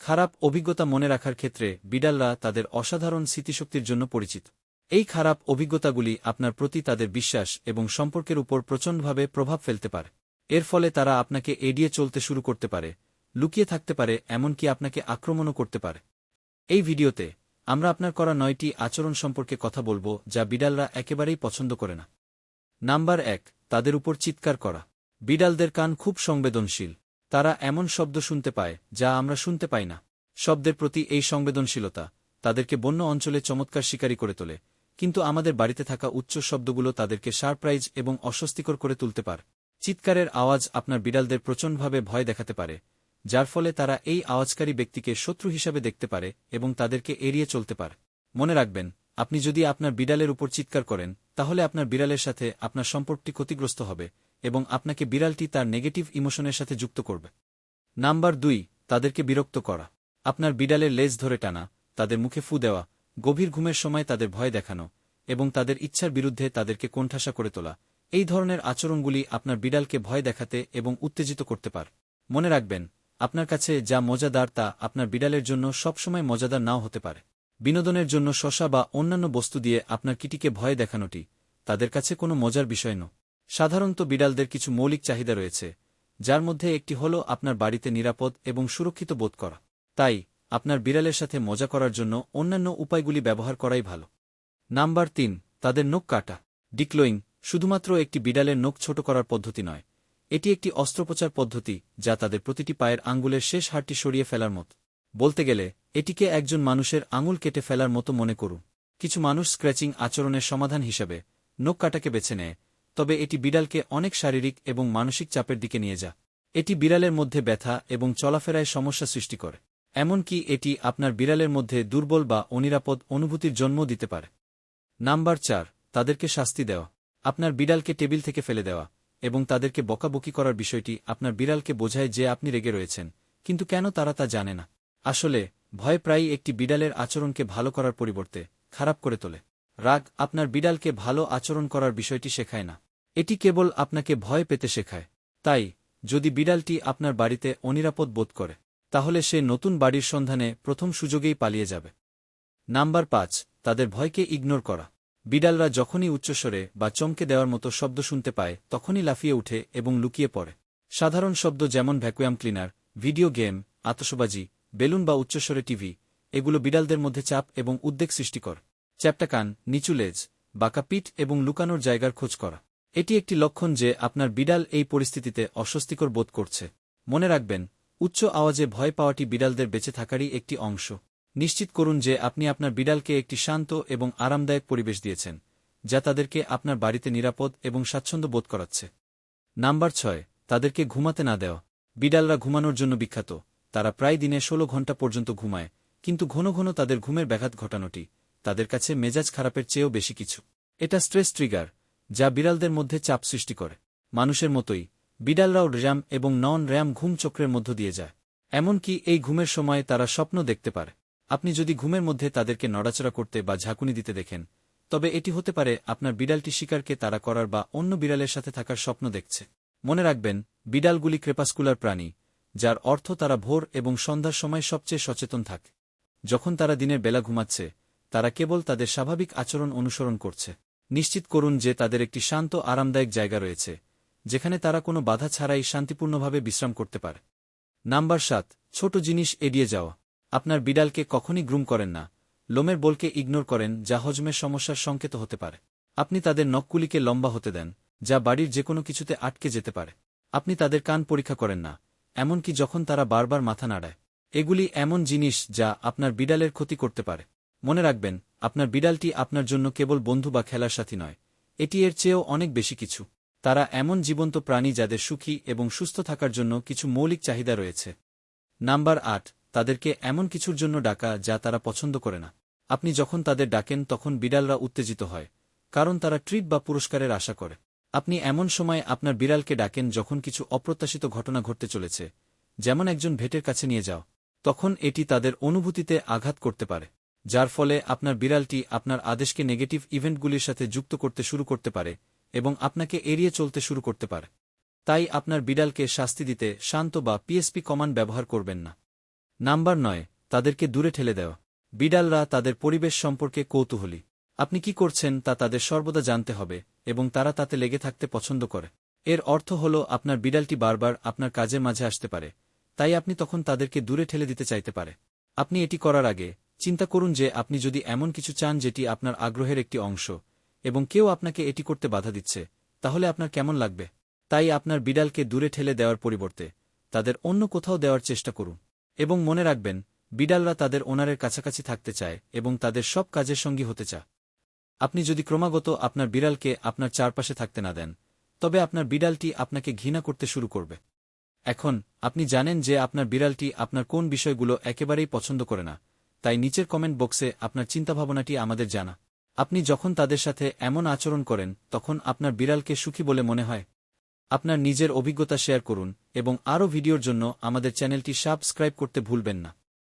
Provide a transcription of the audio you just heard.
খারাপ অভিজ্ঞতা মনে রাখার ক্ষেত্রে বিড়ালরা তাদের অসাধারণ স্মৃতিশক্তির জন্য পরিচিত। এই খারাপ অভিজ্ঞতাগুলি আপনার প্রতি তাদের বিশ্বাস এবং সম্পর্কের উপর প্রচণ্ডভাবে প্রভাব ফেলতে পারে। এর ফলে তারা আপনাকে এড়িয়ে চলতে শুরু করতে পারে, লুকিয়ে থাকতে পারে, এমনকি আপনাকে আক্রমণও করতে পারে। এই ভিডিওতে আমরা আপনার করা নয়টি আচরণ সম্পর্কে কথা বলব যা বিড়ালরা একেবারেই পছন্দ করে না। নাম্বার এক, তাদের উপর চিৎকার করা। বিড়ালদের কান খুব সংবেদনশীল। তারা এমন শব্দ শুনতে পায়, যা আমরা শুনতে পাই না। শব্দের প্রতি এই সংবেদনশীলতা তাদেরকে বন্য অঞ্চলে চমৎকার শিকারী করে তোলে, কিন্তু আমাদের বাড়িতে থাকা উচ্চ শব্দগুলো তাদেরকে সারপ্রাইজ এবং অস্বস্তিকর করে তুলতে পারে। চিৎকারের আওয়াজ আপনার বিড়ালদের প্রচণ্ডভাবে ভয় দেখাতে পারে, যার ফলে তারা এই আওয়াজকারী ব্যক্তিকে শত্রু হিসাবে দেখতে পারে এবং তাদেরকে এড়িয়ে চলতে পারে। মনে রাখবেন, আপনি যদি আপনার বিড়ালের উপর চিৎকার করেন, তাহলে আপনার বিড়ালের সাথে আপনার সম্পর্কটি ক্ষতিগ্রস্ত হবে এবং আপনাকে বিড়ালটি তার নেগেটিভ ইমোশনের সাথে যুক্ত করবে। নাম্বার দুই, তাদেরকে বিরক্ত করা। আপনার বিড়ালের লেজ ধরে টানা, তাদের মুখে ফু দেওয়া, গভীর ঘুমের সময় তাদের ভয় দেখানো এবং তাদের ইচ্ছার বিরুদ্ধে তাদেরকে কোণঠাসা করে তোলা, এই ধরনের আচরণগুলি আপনার বিড়ালকে ভয় দেখাতে এবং উত্তেজিত করতে পার। মনে রাখবেন, আপনার কাছে যা মজাদার তা আপনার বিড়ালের জন্য সবসময় মজাদার নাও হতে পারে। বিনোদনের জন্য শশা বা অন্যান্য বস্তু দিয়ে আপনার কিটিকে ভয় দেখানোটি তাদের কাছে কোনো মজার বিষয় ন সাধারণত বিড়ালদের কিছু মৌলিক চাহিদা রয়েছে, যার মধ্যে একটি হল আপনার বাড়িতে নিরাপদ এবং সুরক্ষিত বোধ করা। তাই, আপনার বিড়ালের সাথে মজা করার জন্য অন্যান্য উপায়গুলি ব্যবহার করাই ভালো। নাম্বার তিন, তাদের নখ কাটা। ডিক্লোয়িং শুধুমাত্র একটি বিড়ালের নখ ছোট করার পদ্ধতি নয়, এটি একটি অস্ত্রোপচার পদ্ধতি যা তাদের প্রতিটি পায়ের আঙ্গুলের শেষ হাড়টি সরিয়ে ফেলার মত। বলতে গেলে, এটিকে একজন মানুষের আঙুল কেটে ফেলার মতো মনে করুন। কিছু মানুষ স্ক্র্যাচিং আচরণের সমাধান হিসাবে নখ কাটাকে বেছে নেয় তবে এটি বিড়ালকে অনেক শারীরিক এবং মানসিক চাপের দিকে নিয়ে যা এটি বিড়ালের মধ্যে ব্যথা এবং চলাফেরায় সমস্যা সৃষ্টি করে। এমনকি এটি আপনার বিড়ালের মধ্যে দুর্বল বা অনিরাপদ অনুভূতির জন্ম দিতে পারে। নাম্বার চার, তাদেরকে শাস্তি দেওয়া। আপনার বিড়ালকে টেবিল থেকে ফেলে দেওয়া এবং তাদেরকে বকাবকি করার বিষয়টি আপনার বিড়ালকে বোঝায় যে আপনি রেগে রয়েছেন, কিন্তু কেন তারা তা জানে না? আসলে, ভয় প্রায়ই একটি বিড়ালের আচরণকে ভালো করার পরিবর্তে খারাপ করে তোলে। রাগ আপনার বিড়ালকে ভালো আচরণ করার বিষয়টি শেখায় না। এটি কেবল আপনাকে ভয় পেতে শেখায়। তাই, যদি বিড়ালটি আপনার বাড়িতে অনিরাপদ বোধ করে, তাহলে সে নতুন বাড়ির সন্ধানে প্রথম সুযোগেই পালিয়ে যাবে। নাম্বার পাঁচ, তাদের ভয়কে ইগনোর করা। বিড়ালরা যখনই উচ্চস্বরে বা চমকে দেওয়ার মতো শব্দ শুনতে পায়, তখনই লাফিয়ে উঠে এবং লুকিয়ে পড়ে। সাধারণ শব্দ যেমন ভ্যাকুয়াম ক্লিনার, ভিডিও গেম, আতসবাজি, বেলুন বা উচ্চস্বরে টিভি, এগুলো বিড়ালদের মধ্যে চাপ এবং উদ্বেগ সৃষ্টি কর। চ্যাপ্টা কান নিচু লেজ, বাঁকা পিঠ এবং লুকানোর জায়গার খোঁজ করা। এটি একটি লক্ষণ যে আপনার বিড়াল এই পরিস্থিতিতে অস্বস্তিকর বোধ করছে। মনে রাখবেন, উচ্চ আওয়াজে ভয় পাওয়াটি বিড়ালদের বেঁচে থাকারই একটি অংশ। নিশ্চিত করুন যে আপনি আপনার বিড়ালকে একটি শান্ত এবং আরামদায়ক পরিবেশ দিয়েছেন, যা তাদেরকে আপনার বাড়িতে নিরাপদ এবং স্বাচ্ছন্দ্য বোধ করাচ্ছে। নাম্বার ছয়, তাদেরকে ঘুমাতে না দেওয়া। বিড়ালরা ঘুমানোর জন্য বিখ্যাত। তারা প্রায় দিনে ষোলো ঘণ্টা পর্যন্ত ঘুমায়, কিন্তু ঘন ঘন তাদের ঘুমের ব্যাঘাত ঘটানোটি তাদের কাছে মেজাজ খারাপের চেয়েও বেশি কিছু। এটা স্ট্রেস ট্রিগার। যা বিড়ালদের মধ্যে চাপ সৃষ্টি করে। মানুষের মতোই, বিড়ালরাও র্যাম এবং নন র্যাম ঘুম চক্রের মধ্য দিয়ে যায়। এমনকি এই ঘুমের সময় তারা স্বপ্ন দেখতে পারে। আপনি যদি ঘুমের মধ্যে তাদেরকে নড়াচড়া করতে বা ঝাঁকুনি দিতে দেখেন, তবে এটি হতে পারে আপনার বিড়ালটি শিকারকে তারা করার বা অন্য বিড়ালের সাথে থাকার স্বপ্ন দেখছে। মনে রাখবেন, বিড়ালগুলি ক্রেপাসকুলার প্রাণী, যার অর্থ তারা ভোর এবং সন্ধ্যার সময় সবচেয়ে সচেতন থাকে। যখন তারা দিনের বেলা ঘুমাচ্ছে, তারা কেবল তাদের স্বাভাবিক আচরণ অনুসরণ করছে। নিশ্চিত করুন যে তাদের একটি শান্ত, আরামদায়ক জায়গা রয়েছে, যেখানে তারা কোনো বাধা ছাড়াই শান্তিপূর্ণভাবে বিশ্রাম করতে পারে। নাম্বার সাত, ছোট জিনিস এড়িয়ে যাওয়া আপনার বিড়ালকে কখনই গ্রুম করেন না, লোমের বলকে ইগনোর করেন, যা হজমের সমস্যার সংকেত হতে পারে। আপনি তাদের নখগুলিকে লম্বা হতে দেন, যা বাড়ির যে কোনো কিছুতে আটকে যেতে পারে। আপনি তাদের কান পরীক্ষা করেন না, এমনকি যখন তারা বারবার মাথা নাড়ায়। এগুলি এমন জিনিস যা আপনার বিড়ালের ক্ষতি করতে পারে। মনে রাখবেন, আপনার বিড়ালটি আপনার জন্য কেবল বন্ধু বা খেলার সাথী নয়। এটি এর চেয়েও অনেক বেশি কিছু। তারা এমন জীবন্ত প্রাণী যাদের সুখী এবং সুস্থ থাকার জন্য কিছু মৌলিক চাহিদা রয়েছে। নাম্বার আট, তাদেরকে এমন কিছুর জন্য ডাকা যা তারা পছন্দ করে না। আপনি যখন তাদের ডাকেন, তখন বিড়ালরা উত্তেজিত হয়, কারণ তারা ট্রিট বা পুরস্কারের আশা করে। আপনি এমন সময় আপনার বিড়ালকে ডাকেন যখন কিছু অপ্রত্যাশিত ঘটনা ঘটতে চলেছে, যেমন একজন ভেটের কাছে নিয়ে যাও। তখন এটি তাদের অনুভূতিতে আঘাত করতে পারে। যার ফলে আপনার বিড়ালটি আপনার আদেশকে নেগেটিভ ইভেন্টগুলির সাথে যুক্ত করতে শুরু করতে পারে এবং আপনাকে এড়িয়ে চলতে শুরু করতে পারে। তাই আপনার বিড়ালকে শাস্তি দিতে শান্ত বা পিএসপি কমান্ড ব্যবহার করবেন না। নাম্বার নয়, তাদেরকে দূরে ঠেলে দেওয়া। বিড়ালরা তাদের পরিবেশ সম্পর্কে কৌতূহলী। আপনি কি করছেন তা তাদের সর্বদা জানতে হবে এবং তারা তাতে লেগে থাকতে পছন্দ করে। এর অর্থ হল আপনার বিড়ালটি বারবার আপনার কাজের মাঝে আসতে পারে। তাই আপনি তখন তাদেরকে দূরে ঠেলে দিতে চাইতে পারে। আপনি এটি করার আগে চিন্তা করুন যে আপনি যদি এমন কিছু চান যেটি আপনার আগ্রহের একটি অংশ, এবং কেউ আপনাকে এটি করতে বাধা দিচ্ছে, তাহলে আপনার কেমন লাগবে? তাই আপনার বিড়ালকে দূরে ঠেলে দেওয়ার পরিবর্তে তাদের অন্য কোথাও দেওয়ার চেষ্টা করুন। এবং মনে রাখবেন, বিড়ালরা তাদের ওনারের কাছাকাছি থাকতে চায় এবং তাদের সব কাজের সঙ্গী হতে চা আপনি যদি ক্রমাগত আপনার বিড়ালকে আপনার চারপাশে থাকতে না দেন, তবে আপনার বিড়ালটি আপনাকে ঘৃণা করতে শুরু করবে। এখন, আপনি জানেন যে আপনার বিড়ালটি আপনার কোন বিষয়গুলো একেবারেই পছন্দ করে না তাই নিচের কমেন্ট বক্সে আপনার চিন্তাভাবনাটি আমাদের জানা। আপনি যখন তাদের সাথে এমন আচরণ করেন, তখন আপনার বিড়ালকে সুখী বলে মনে হয়। আপনার নিজের অভিজ্ঞতা শেয়ার করুন এবং আরও ভিডিওর জন্য আমাদের চ্যানেলটি সাবস্ক্রাইব করতে ভুলবেন না।